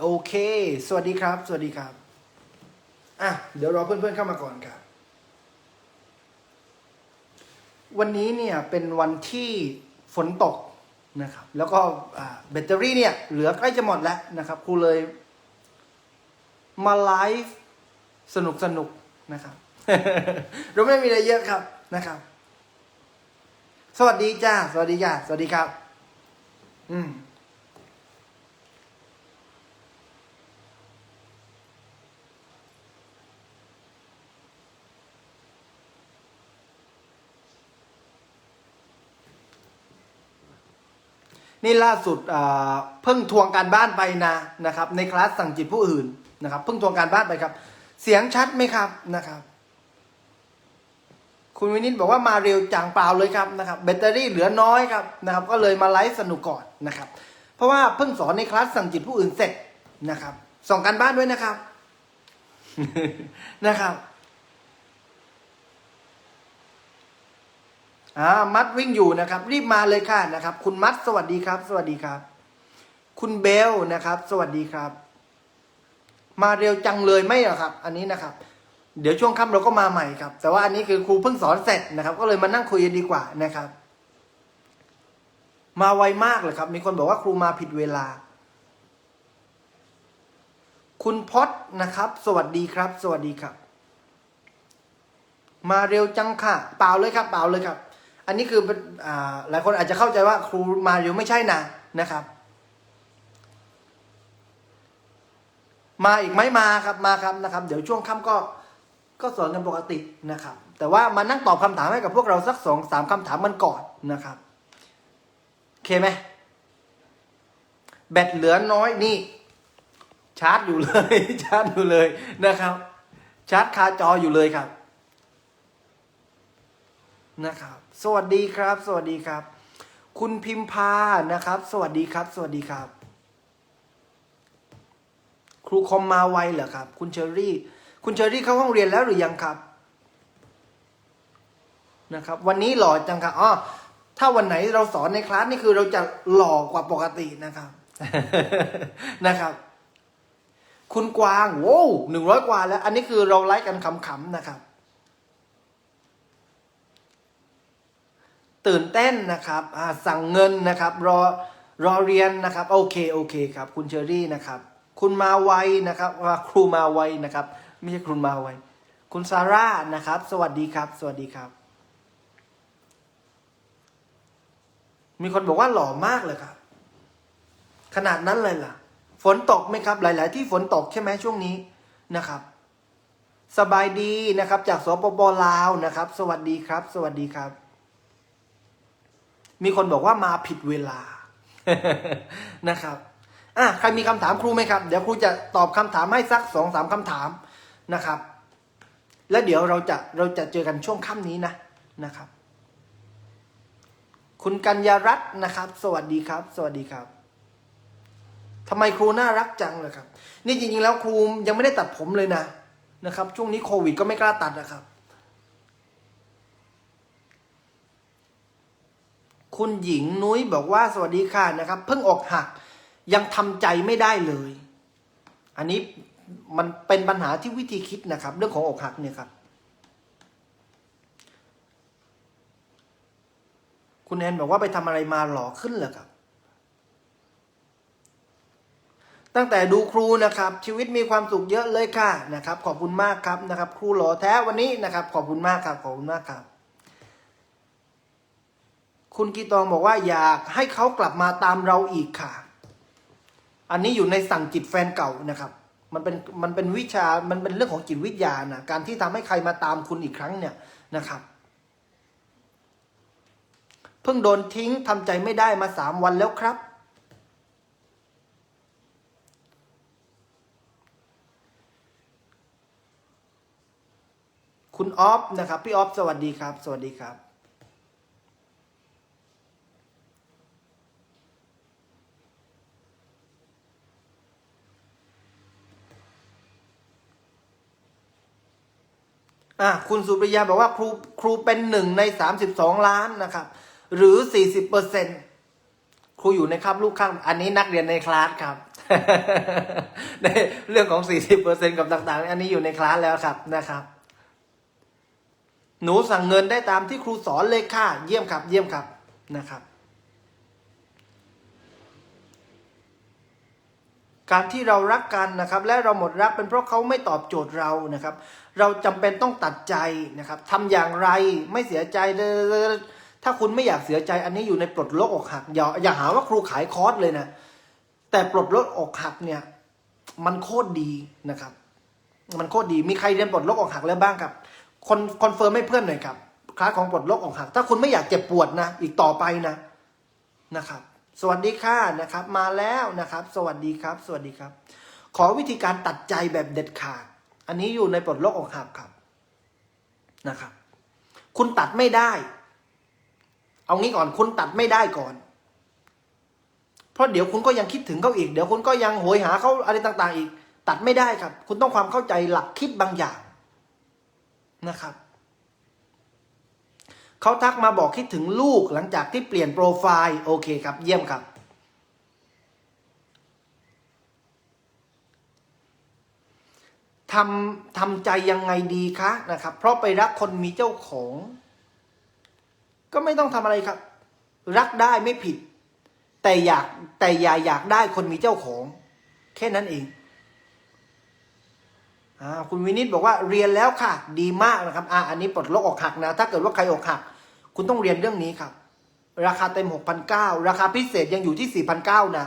โอเค สวัสดีครับ สวัสดีครับ อะ เดี๋ยวรอเพื่อนๆเข้ามาก่อนครับ วันนี้เนี่ยเป็นวันที่ฝนตกนะครับ แล้วก็แบตเตอรี่เนี่ย เหลือใกล้จะหมดแล้วนะครับ ครูเลย มาไลฟ์สนุกสนุกนะครับ เราไม่มีอะไรเยอะครับนะครับ สวัสดีจ้า สวัสดีจ้า สวัสดีครับ อืม นี่ล่าสุดเพิ่งทวงการบ้านไปนะนะครับ ในคลาสสั่งจิตผู้อื่นนะครับ เพิ่งทวงการบ้านไปครับ เสียงชัดไหมครับนะครับ คุณวินิตบอกว่ามาเร็วจังเปล่าเลยครับนะครับแบตเตอรี่เหลือน้อยครับนะครับ ก็เลยมาไลฟ์สนุกก่อนนะครับ เพราะว่าเพิ่งสอนในคลาสสั่งจิตผู้อื่นเสร็จนะครับส่งการบ้านด้วยนะครับนะครับ อ่ามัดวิ่งอยู่นะครับ รีบมาเลยค่ะนะครับ คุณมัดสวัสดีครับ สวัสดีครับ คุณเบลนะครับ สวัสดีครับ มาเร็วจังเลยไมเหรอครับ อันนี้นะครับ เดี๋ยวช่วงค่ำเราก็มาใหม่ครับ แต่ว่าอันนี้คือครูเพิ่งสอนเสร็จนะครับ ก็เลยมานั่งคุยกันดีกว่านะครับ มาไวมากเลยครับ มีคนบอกว่าครูมาผิดเวลา คุณพศนะครับ สวัสดีครับ สวัสดีครับ มาเร็วจังค่ะ เปล่าเลยครับ เปล่าเลยครับ อันนี้คืออหลายคนอาจจะเข้าใจว่าครูมาเร็วไม่ใช่นะนะครับ มาอีกไหมมาครับมาครับนะครับ เดี๋ยวช่วงค่ำก็ก็สอนกันปกตินะครับ แต่ว่ามานั่งตอบคำถามให้กับพวกเราสักสองสามคำถามมันก่อนนะครับโอเคไหมแบตเหลือน้อยนี่ ชาร์จอยู่เลย ชาร์จอยู่เลยนะครับ ชาร์จคาจออยู่เลยครับนะครับ สวัสดีครับ สวัสดีครับ คุณพิมพานะครับ สวัสดีครับ สวัสดีครับ ครูคอมมาไวเหรอครับ คุณเชอรี่ คุณเชอรี่เข้าห้องเรียนแล้วหรือยังครับนะครับ วันนี้หล่อจังครับอ๋อถ้าวันไหนเราสอนในคลาสนี่คือเราจะหล่อกว่าปกตินะครับนะครับ คุณกวางโว้หนึ่งร้อยกว่าแล้ว อันนี้คือเราไลฟ์กันขำๆนะครับ ตื่นเต้นนะครับสั่งเงินนะครับรอรอเรียนนะครับโอเคโอเคครับคุณเชอรี่นะครับ คุณมาไวนะครับว่าครูมาไวนะครับไม่ใช่ครูมาไวคุณซาร่านะครับ สวัสดีครับ สวัสดีครับ มีคนบอกว่าหล่อมากเลยครับ ขนาดนั้นเลยล่ะ ฝนตกไหมครับ หลาย ๆ ที่ฝนตกใช่ไหมช่วงนี้นะครับ สบายดีนะครับ จากสปปลาวนะครับ สวัสดีครับ สวัสดีครับ มีคนบอกว่ามาผิดเวลานะครับอะใครมีคำถามครูไหมครับ เดี๋ยวครูจะตอบคำถามให้สักสองสามคำถามนะครับ แล้วเดี๋ยวเราจะเราจะเจอกันช่วงค่ำนี้นะนะครับ คุณกัญญารัตน์นะครับ สวัสดีครับ สวัสดีครับทำไมครูน่ารักจังเลยครับ นี่จริงๆแล้วครูยังไม่ได้ตัดผมเลยนะนะครับ ช่วงนี้โควิดก็ไม่กล้าตัดนะครับ คุณหญิงนุ้ยบอกว่าสวัสดีค่ะนะครับ เพิ่งอกหักยังทำใจไม่ได้เลย อันนี้มันเป็นปัญหาที่วิธีคิดนะครับ เรื่องของอกหักเนี่ยครับ คุณแอนบอกว่าไปทำอะไรมาหล่อขึ้นเหรอครับ ตั้งแต่ดูครูนะครับ ชีวิตมีความสุขเยอะเลยค่ะนะครับ ขอบคุณมากครับนะครับ ครูหล่อแท้วันนี้นะครับ ขอบคุณมากครับขอบคุณมากครับ คุณกีตองบอกว่าอยากให้เขากลับมาตามเราอีกค่ะ อันนี้อยู่ในสั่งจิตแฟนเก่านะครับ มันเป็นมันเป็นวิชา มันเป็นเรื่องของจิตวิทยานะการที่ทำให้ใครมาตามคุณอีกครั้งเนี่ยนะครับ เพิ่งโดนทิ้งทำใจไม่ได้มาสามวันแล้วครับ คุณออฟนะครับ พี่ออฟสวัสดีครับ สวัสดีครับ อะคุณสุปริยาบอกว่าครูครูเป็นหนึ่งในสามสิบสองล้านนะครับ หรือสี่สิบเปอร์เซ็นครูอยู่ในคาบลูกข้างอันนี้นักเรียนในคลาสครับในเรื่องของ 40%กับต่างๆ อันนี้อยู่ในคลาสแล้วครับนะครับ หนูสั่งเงินได้ตามที่ครูสอนเลยค่ะ เยี่ยมครับ เยี่ยมครับนะครับการที่เรารักกันนะครับ และเราหมดรักเป็นเพราะเขาไม่ตอบโจทย์เรานะครับ เราจำเป็นต้องตัดใจนะครับทำอย่างไรไม่เสียใจถ้าคุณไม่อยากเสียใจอันนี้อยู่ในปลดล็อกอกหักอย่าอย่าหาว่าครูขายคอร์สเลยนะ แต่ปลดล็อกอกหักเนี่ย มันโคตรดีนะครับ มันโคตรดีมีใครเรียนปลดล็อกอกหักแล้วบ้างครับคนคอนเฟิร์มให้เพื่อนหน่อยครับคลาสของปลดล็อกอกหัก ถ้าคุณไม่อยากเจ็บปวดนะ อีกต่อไปนะนะครับ สวัสดีค่ะนะครับ มาแล้วนะครับ สวัสดีครับ สวัสดีครับ ขอวิธีการตัดใจแบบเด็ดขาด อันนี้อยู่ในปลดล็อกอกหักครับนะครับ คุณตัดไม่ได้ เอางี้ก่อนคุณตัดไม่ได้ก่อน เพราะเดี๋ยวคุณก็ยังคิดถึงเขาอีก เดี๋ยวคุณก็ยังโหยหาเขาอะไรต่าง ๆ อีก ตัดไม่ได้ครับ คุณต้องความเข้าใจหลักคิดบางอย่างนะครับเขาทักมาบอกคิดถึงลูกหลังจากที่เปลี่ยนโปรไฟล์โอเคครับ เยี่ยมครับ ทำทำใจยังไงดีคะนะครับ เพราะไปรักคนมีเจ้าของ ก็ไม่ต้องทำอะไรครับ รักได้ไม่ผิด แต่อยากแต่อย่าอยากได้คนมีเจ้าของ แค่นั้นเองอคุณวินิตบอกว่าเรียนแล้วค่ะ ดีมากนะครับอ่าอันนี้ปลดล็อกอกหักนะ ถ้าเกิดว่าใครอกหัก คุณต้องเรียนเรื่องนี้ครับ ราคาเต็ม6,900ราคาพิเศษยังอยู่ที่4,900นะ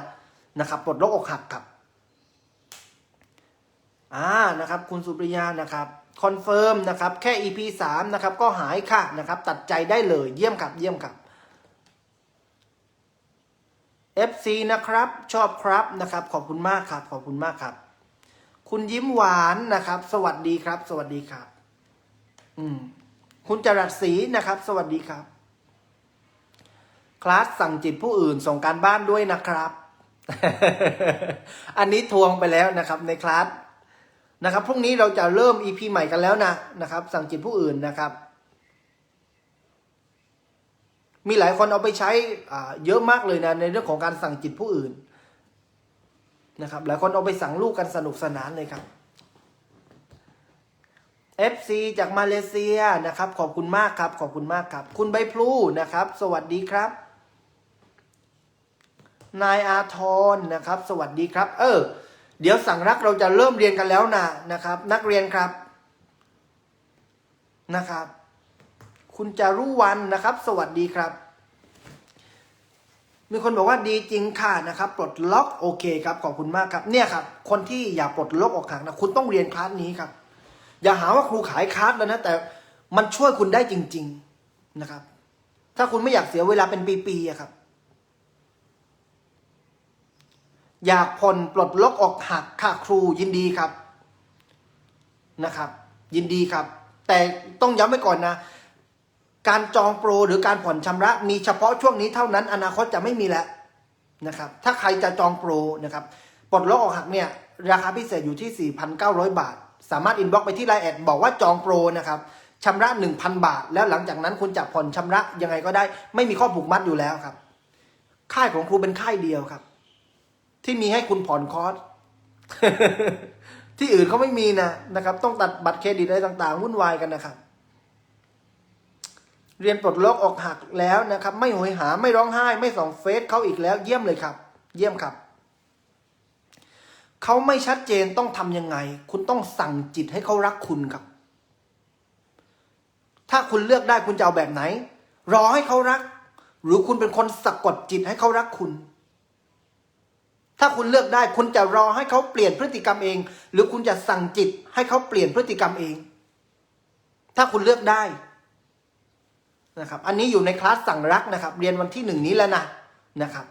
นะครับปลดล็อกอกหักครับ อ่านะครับคุณสุปริยานะครับคอนเฟิร์มนะครับแค่ EP 3นะครับก็หายค่ะนะครับตัดใจได้เลยเยี่ยมครับเยี่ยมครับ FC นะครับชอบครับนะครับ ขอบคุณมากครับ ขอบคุณมากครับ คุณยิ้มหวานนะครับ สวัสดีครับ สวัสดีครับ อืมคุณจรัสศรีนะครับ สวัสดีครับ คลาสสั่งจิตผู้อื่นส่งการบ้านด้วยนะครับ อันนี้ทวงไปแล้วนะครับ ในคลาส นะครับพรุ่งนี้เราจะเริ่ม EP ใหม่กันแล้วนะนะครับ สั่งจิตผู้อื่นนะครับ มีหลายคนเอาไปใช้เยอะมากเลยนะในเรื่องของการสั่งจิตผู้อื่นนะครับ หลายคนเอาไปสั่งลูกกันสนุกสนานเลยครับ FC จากมาเลเซียนะครับ ขอบคุณมากครับ ขอบคุณมากครับ คุณใบพลูนะครับ สวัสดีครับ นายอาทรนะครับ สวัสดีครับ เออ เดี๋ยวสั่งรักเราจะเริ่มเรียนกันแล้วนะนะครับ นักเรียนครับนะครับ คุณจารุวันนะครับ สวัสดีครับ มีคนบอกว่าดีจริงค่ะนะครับ ปลดล็อกโอเคครับขอบคุณมากครับ เนี่ยครับ คนที่อยากปลดล็อกออกหักนะคุณต้องเรียนคลาสนี้ครับ อย่าหาว่าครูขายคลาสแล้วนะแต่มันช่วยคุณได้จริง ๆนะครับ ถ้าคุณไม่อยากเสียเวลาเป็นปีๆครับ อยากผ่อนปลดล็อกออกหักค่ะครูยินดีครับนะครับ ยินดีครับ แต่ต้องย้ำไว้ก่อนนะ การจองโปรหรือการผ่อนชำระ มีเฉพาะช่วงนี้เท่านั้น อนาคตจะไม่มีแล้วนะครับ ถ้าใครจะจองโปรนะครับปลดล็อกออกหักเนี่ยราคาพิเศษอยู่ที่ 4,900 บาท สามารถอินบ็อกไปที่ไลน์แอดบอกว่าจองโปรนะครับชำระ 1,000 บาท แล้วหลังจากนั้นคุณจะผ่อนชำระยังไงก็ได้ ไม่มีข้อผูกมัดอยู่แล้วครับ ค่ายของครูเป็นค่ายเดียวครับ ที่มีให้คุณผ่อนคอร์สที่อื่นเขาไม่มีนะนะครับ ต้องตัดบัตรเครดิตอะไรต่างๆวุ่นวายกันนะครับ เรียนปลดล็อกออกหักแล้วนะครับ ไม่โหยหาไม่ร้องไห้ ไม่ส่องเฟซเขาอีกแล้ว เยี่ยมเลยครับ เยี่ยมครับเขาไม่ชัดเจนต้องทำยังไง คุณต้องสั่งจิตให้เขารักคุณครับ ถ้าคุณเลือกได้คุณจะเอาแบบไหน รอให้เขารัก หรือคุณเป็นคนสะกดจิตให้เขารักคุณ ถ้าคุณเลือกได้คุณจะรอให้เขาเปลี่ยนพฤติกรรมเอง หรือคุณจะสั่งจิตให้เขาเปลี่ยนพฤติกรรมเอง ถ้าคุณเลือกได้นะครับ อันนี้อยู่ในคลาสสั่งรักนะครับ เรียนวันที่หนึ่งนี้แล้วนะนะครับ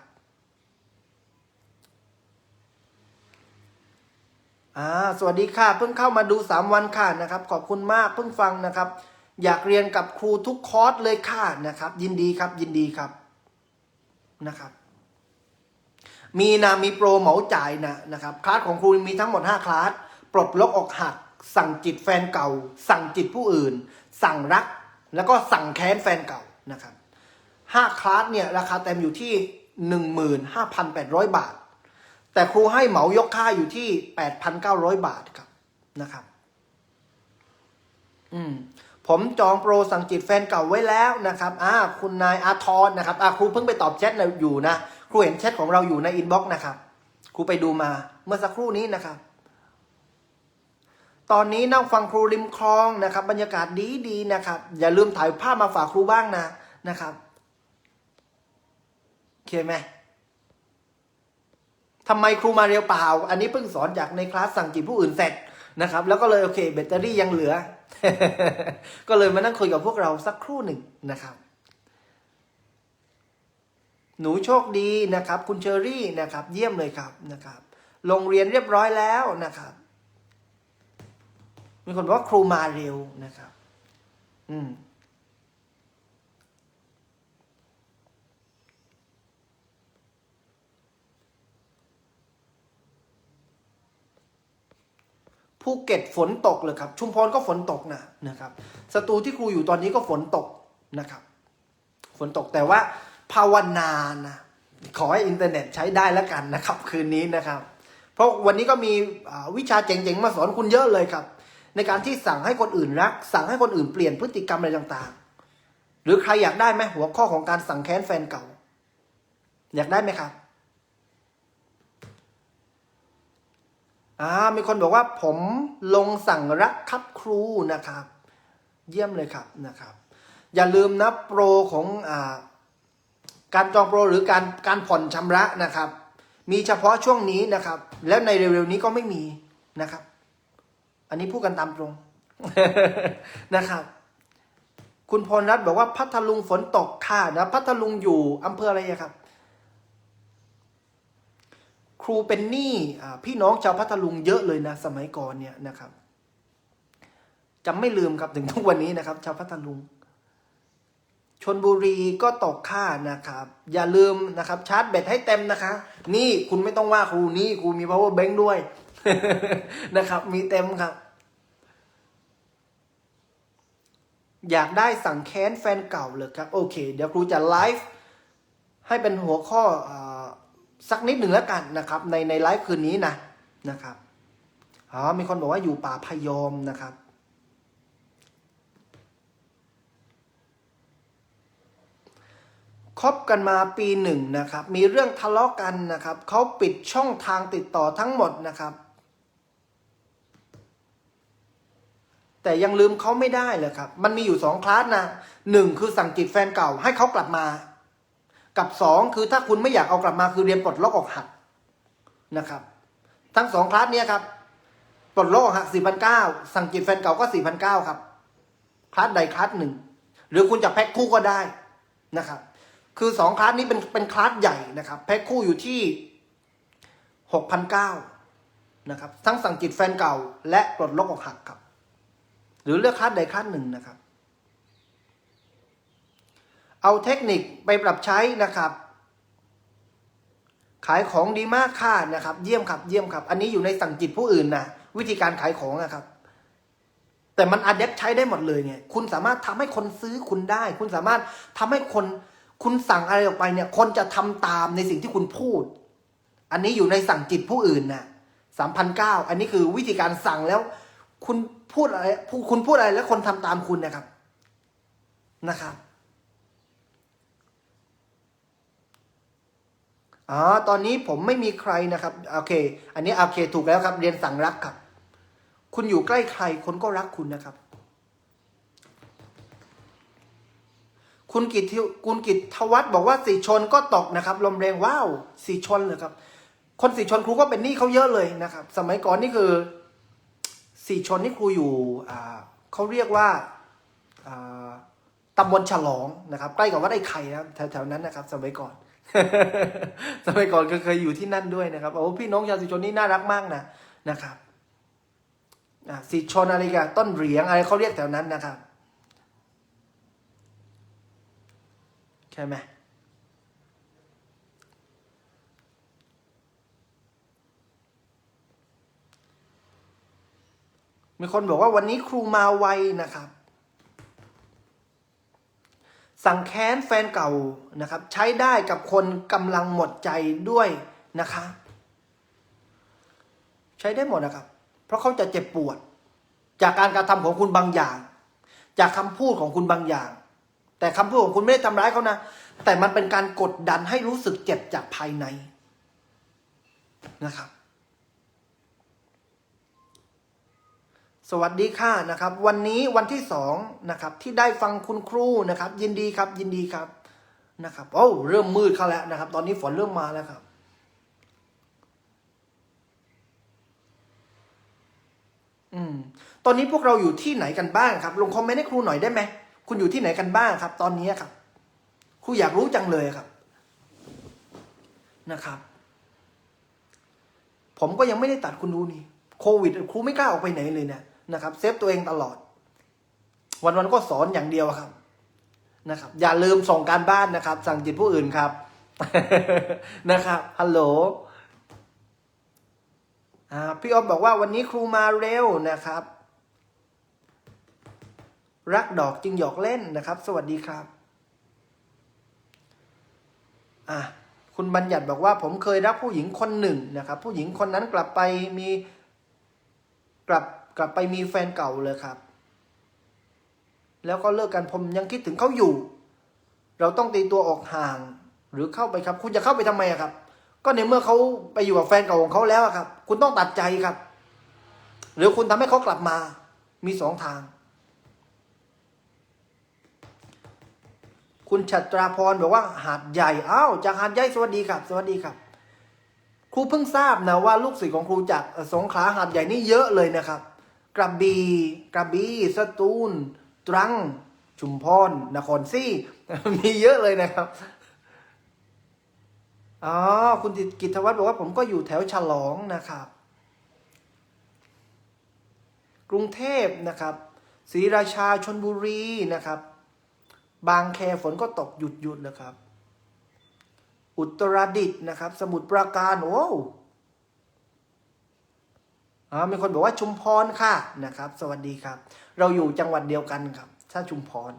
อ่าสวัสดีค่ะ เพิ่งเข้ามาดูสามวันค่ะนะครับ ขอบคุณมากเพิ่งฟังนะครับ อยากเรียนกับครูทุกคอร์สเลยค่ะนะครับ ยินดีครับยินดีครับนะครับ มีนะมีโปรเหมาจ่ายนะนะครับคลาสของครูมีทั้งหมด 5 คลาส ปลดล็อกอกหัก สั่งจิตแฟนเก่า สั่งจิตผู้อื่น สั่งรัก แล้วก็สั่งแค้นแฟนเก่านะครับห้าคลาสเนี่ยราคาเต็มอยู่ที่ 15,800 บาท แต่ครูให้เหมายกค่าอยู่ที่ 8,900 บาทครับนะครับอืมผมจองโปรสั่งจิตแฟนเก่าไว้แล้วนะครับอ่าคุณนายอาทรนะครับอ่าครูเพิ่งไปตอบแชทอยู่นะ รูเห็นแชทของเราอยู่ในอินบ็อกซ์นะครับ ครูไปดูมาเมื่อสักครู่นี้นะครับ ตอนนี้นั่งฟังครูริมคลองนะครับ บรรยากาศดีดีนะครับ อย่าลืมถ่ายภาพมาฝากครูบ้างนะนะครับเคไหมทำไมครูมาเร็วเปล่า อันนี้เพิ่งสอนจากในคลาสสั่งจิตผู้อื่นเสร็จนะครับ แล้วก็เลยโอเคแบตเตอรี่ยังเหลือ ก็เลยมานั่งคุยกับพวกเราสักครู่หนึ่งนะครับ หนูโชคดีนะครับ คุณเชอรี่นะครับ เยี่ยมเลยครับนะครับ โรงเรียนเรียบร้อยแล้วนะครับ มีคนบอกว่าครูมาเร็วนะครับ อืมภูเก็ตฝนตกเลยครับ ชุมพรก็ฝนตกนะนะครับสตูที่ครูอยู่ตอนนี้ก็ฝนตกนะครับ ฝนตกแต่ว่า ภาวนานะขอให้อินเทอร์เน็ตใช้ได้แล้วกันนะครับ คืนนี้นะครับ เพราะวันนี้ก็มีวิชาเจ๋งๆมาสอนคุณเยอะเลยครับ ในการที่สั่งให้คนอื่นรัก สั่งให้คนอื่นเปลี่ยนพฤติกรรมอะไรต่างๆ หรือใครอยากได้ไหมหัวข้อของการสั่งแค้นแฟนเก่า อยากได้ไหมครับอ่ามีคนบอกว่าผมลงสั่งรักครับครูนะครับ เยี่ยมเลยครับนะครับ อย่าลืมนะโปรของอ่า การจองโปรหรือการการผ่อนชำระนะครับ มีเฉพาะช่วงนี้นะครับ แล้วในเร็วๆนี้ก็ไม่มีนะครับ อันนี้พูดกันตามตรงนะครับ คุณพลรัตน์บอกว่าพัทลุงฝนตกค่ะนะพัทลุงอยู่อำเภออะไรครับ ครูเป็นหนี้อ่พี่น้องชาวพัทลุงเยอะเลยนะ สมัยก่อนเนี่ยนะครับจำไม่ลืมครับถึงทุกวันนี้นะครับ ชาวพัทลุง ชนบุรีก็ตกค่านะครับ อย่าลืมนะครับ ชาร์จแบตให้เต็มนะคะ นี่คุณไม่ต้องว่าครูนี่ครูมี power bank ด้วยนะครับ มีเต็มครับ อยากได้สั่งแค้นแฟนเก่าเลยครับ โอเค เดี๋ยวครูจะไลฟ์ให้เป็นหัวข้ออสักนิดหนึ่งแล้วกันนะครับ ในในไลฟ์คืนนี้นะนะครับอ๋อมีคนบอกว่าอยู่ป่าพยอมนะครับ คบกันมาปีหนึ่งนะครับ มีเรื่องทะเลาะกันนะครับเขาปิดช่องทางติดต่อทั้งหมดนะครับ แต่ยังลืมเขาไม่ได้เลยครับ มันมีอยู่สองคลาสนะหนึ่งคือสั่งจิตแฟนเก่าให้เขากลับมา กับสองคือถ้าคุณไม่อยากเอากลับมาคือเรียนปลดล็อกออกหักนะครับ ทั้งสองคลาสเนี้ยครับปลดล็อกออกหักสี่พันเก้าสั่งจิตแฟนเก่าก็สี่พันเก้าครับคลาสใดคลาสหนึ่งหรือคุณจะแพ็คคู่ก็ได้นะครับ คือสองคลาสนี้เป็นเป็นคลาสใหญ่นะครับ แพ็คคู่อยู่ที่หกพันเก้านะครับ ทั้งสั่งจิตแฟนเก่า และปลดล็อกออกหักครับ หรือเลือกคลาสใดคลาสหนึ่งนะครับ เอาเทคนิคไปปรับใช้นะครับ ขายของดีมากค่ะนะครับ เยี่ยมครับ เยี่ยมครับ อันนี้อยู่ในสั่งจิตผู้อื่นนะวิธีการขายของนะครับ แต่มันอัดแอปใช้ได้หมดเลยเนี่ยคุณสามารถทำให้คนซื้อคุณได้ คุณสามารถทำให้คน คุณสั่งอะไรออกไปเนี่ย คนจะทำตามในสิ่งที่คุณพูด อันนี้อยู่ในสั่งจิตผู้อื่นนะสามพันเก้าอันนี้คือวิธีการสั่งแล้ว คุณพูดอะไรคุณพูดอะไรแล้วคนทำตามคุณนะครับนะครับอ๋อตอนนี้ผมไม่มีใครนะครับโอเค อันนี้โอเคถูกแล้วครับ เรียนสั่งรักครับ คุณอยู่ใกล้ใครคนก็รักคุณนะครับ คุณกิตคุณกิตทวัฒบอกว่าสีชนก็ตกนะครับ ลมแรงว้าวสีชนเลยครับ คนสีชนครูก็เป็นหนี้เขาเยอะเลยนะครับ สมัยก่อนนี่คือสีชนนี่ครูอยู่อ่าเขาเรียกว่าอ่าตำบลฉลองนะครับ ใกล้กับวัดไอ้ไข่นะแถวๆนั้นนะครับ สมัยก่อน สมัยก่อนก็เคยอยู่ที่นั่นด้วยนะครับโอ้พี่น้องชาวสีชนนี่น่ารักมากนะนะครับอ่าสีชนอะไรกันต้นเหรียงอะไรเขาเรียกแถวนั้นนะครับ ใช่ไหมมีคนบอกว่าวันนี้ครูมาไวนะครับ สั่งแค้นแฟนเก่านะครับ ใช้ได้กับคนกำลังหมดใจด้วยนะคะ ใช้ได้หมดนะครับ เพราะเขาจะเจ็บปวด จากการกระทำของคุณบางอย่าง จากคำพูดของคุณบางอย่าง แต่คำพูดของคุณไม่ได้ทำร้ายเขานะ แต่มันเป็นการกดดันให้รู้สึกเจ็บจากภายในนะครับ สวัสดีค่ะนะครับ วันนี้วันที่สองนะครับ ที่ได้ฟังคุณครูนะครับ ยินดีครับ ยินดีครับนะครับโอ้เริ่มมืดเข้าแล้วนะครับ ตอนนี้ฝนเริ่มมาแล้วครับอืมตอนนี้พวกเราอยู่ที่ไหนกันบ้างครับ ลงคอมเมนต์ให้ครูหน่อยได้ไหม คุณอยู่ที่ไหนกันบ้างครับ ตอนนี้ครับครูอยากรู้จังเลยครับนะครับ ผมก็ยังไม่ได้ตัดคุณดูนี่โควิดครูไม่กล้าออกไปไหนเลยเนี่ยนะครับ เซฟตัวเองตลอด วันๆก็สอนอย่างเดียวครับนะครับ อย่าลืมส่งการบ้านนะครับ สั่งจิตผู้อื่นครับนะครับฮัลโหลอ่าพี่อ๊อฟบอกว่าวันนี้ครูมาเร็วนะครับ รักดอกจึงหยอกเล่นนะครับ สวัสดีครับอะคุณบัญญัติบอกว่าผมเคยรักผู้หญิงคนหนึ่งนะครับ ผู้หญิงคนนั้นกลับไปมีกลับกลับไปมีแฟนเก่าเลยครับ แล้วก็เลิกกันผมยังคิดถึงเขาอยู่ เราต้องตีตัวออกห่าง หรือเข้าไปครับ คุณจะเข้าไปทำไมครับ ก็ในเมื่อเขาไปอยู่กับแฟนเก่าของเขาแล้วครับ คุณต้องตัดใจครับ หรือคุณทำให้เขากลับมา มีสองทาง คุณชัตราพรบอกว่าหาดใหญ่อ้าวจากหาดใหญ่สวัสดีครับ สวัสดีครับ ครูเพิ่งทราบนะว่าลูกศิษย์ของครูจากสงขลาหาดใหญ่นี่เยอะเลยนะครับ กระบี่กระบี่สตูล ตรัง ชุมพรนครซี่มีเยอะเลยนะครับอ๋อคุณกิตวัฒน์บอกว่าผมก็อยู่แถวฉลองนะครับ กรุงเทพนะครับศรีราชาชนบุรีนะครับ บางแคฝนก็ตกหยุดหยุดนะครับ อุตรดิตถ์นะครับ สมุทรปราการโอ้อ่ามีคนบอกว่าชุมพรค่ะนะครับ สวัสดีครับ เราอยู่จังหวัดเดียวกันครับ ถ้าชุมพร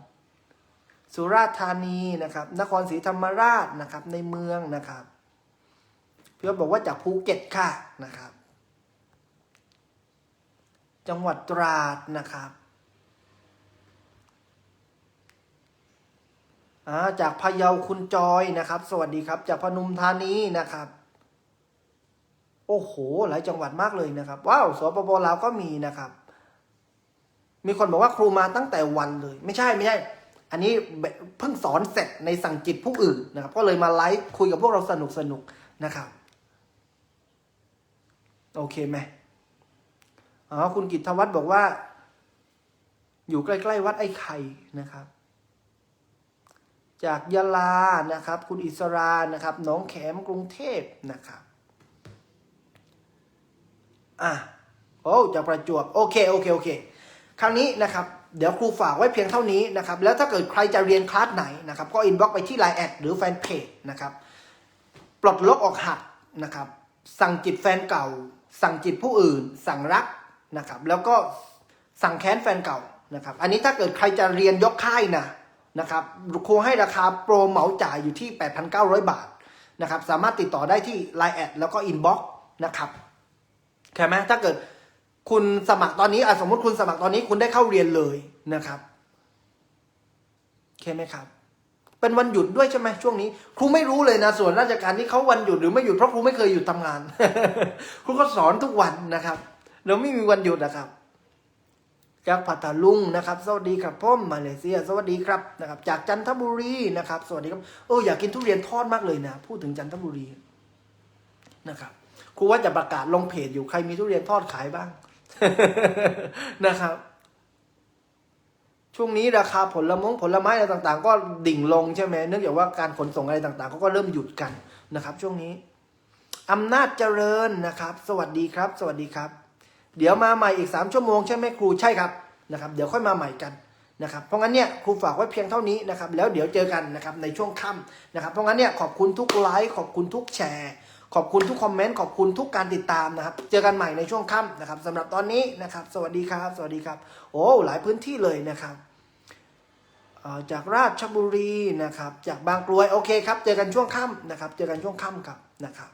สุราษฎร์ธานีนะครับ นครศรีธรรมราชนะครับ ในเมืองนะครับพี่ว่าบอกว่าจากภูเก็ตค่ะนะครับ จังหวัดตราดนะครับ อ่า จากพะเยาคุณจอยนะครับ สวัสดีครับ จากพนมธานีนะครับ โอ้โห หลายจังหวัดมากเลยนะครับ ว้าวสปปลาวก็มีนะครับ มีคนบอกว่าครูมาตั้งแต่วันเลย ไม่ใช่ไม่ใช่ อันนี้เพิ่งสอนเสร็จในสั่งจิตผู้อื่นนะครับ ก็เลยมาไลฟ์คุยกับพวกเราสนุกสนุกนะครับ โอเคไหมอ๋อคุณกิตวัฒน์บอกว่า อยู่ใกล้ ๆ วัดไอ้ไข่นะครับ จากยะลานะครับ คุณอิสรานะครับหนองแขมกรุงเทพนะครับอะโอ้จากประจวบโอเคโอเคโอเค คราวนี้นะครับเดี๋ยวครูฝากไว้เพียงเท่านี้นะครับ แล้วถ้าเกิดใครจะเรียนคลาสไหนนะครับ ก็อินบ็อกไปที่ Line แอดหรือแฟนเพจนะครับ ปลดล็อกออกหักนะครับ สั่งจิตแฟนเก่า สั่งจิตผู้อื่น สั่งรักนะครับ แล้วก็สั่งแค้นแฟนเก่านะครับ อันนี้ถ้าเกิดใครจะเรียนยกค่ายนะ นะครับคให้ราคาโปรเหมาจ่ายอยู่ที่ 8,900 บาทนะครับสามารถติดต่อได้ที่ Line แอดแล้วก็อินบ็อกนะครับเข้าไหมถ้าเกิดคุณสมัครตอนนี้อสมมติคุณสมัครตอนนี้คุณได้เข้าเรียนเลยนะครับเข้าไหมครับ เป็นวันหยุดด้วยใช่ไหมช่วงนี้ ครูไม่รู้เลยนะส่วนราชการที่เขาวันหยุดหรือไม่หยุดเพราะครูไม่เคยหยุดทำงาน ครูก็สอนทุกวันนะครับเราไม่มีวันหยุดนะครับ จากพัทลุงนะครับ สวัสดีครับพ่อมมาเลเซีย สวัสดีครับนะครับ จากจันทบุรีนะครับ สวัสดีครับเอออยากกินทุเรียนทอดมากเลยนะ พูดถึงจันทบุรีนะครับครูว่าจะประกาศลงเพจอยู่ใครมีทุเรียนทอดขายบ้างนะครับ ช่วงนี้ราคาผลมงผลไม้อะไรต่าง ๆ ก็ดิ่งลงใช่ไหมเนื่องจากว่าการขนส่งอะไรต่างๆเขาก็เริ่มหยุดกันนะครับ ช่วงนี้อำนาจเจริญนะครับ สวัสดีครับ สวัสดีครับ เดี๋ยวมาใหม่อีก 3 ชั่วโมงใช่ไหมครูใช่ครับนะครับ เดี๋ยวค่อยมาใหม่กันนะครับ เพราะงั้นเนี่ยครูฝากไว้เพียงเท่านี้นะครับ แล้วเดี๋ยวเจอกันนะครับในช่วงค่ำนะครับ เพราะงั้นเนี่ยขอบคุณทุกไลค์ขอบคุณทุกแชร์ขอบคุณทุกคอมเมนต์ขอบคุณทุกการติดตามนะครับ เจอกันใหม่ในช่วงค่ำนะครับสำหรับตอนนี้นะครับ สวัสดีครับ สวัสดีครับ โอ้หลายพื้นที่เลยนะครับอ่อจากราชบุรีนะครับ จากบางกรวยโอเคครับ เจอกันช่วงค่ำนะครับ เจอกันช่วงค่ำครับนะครับ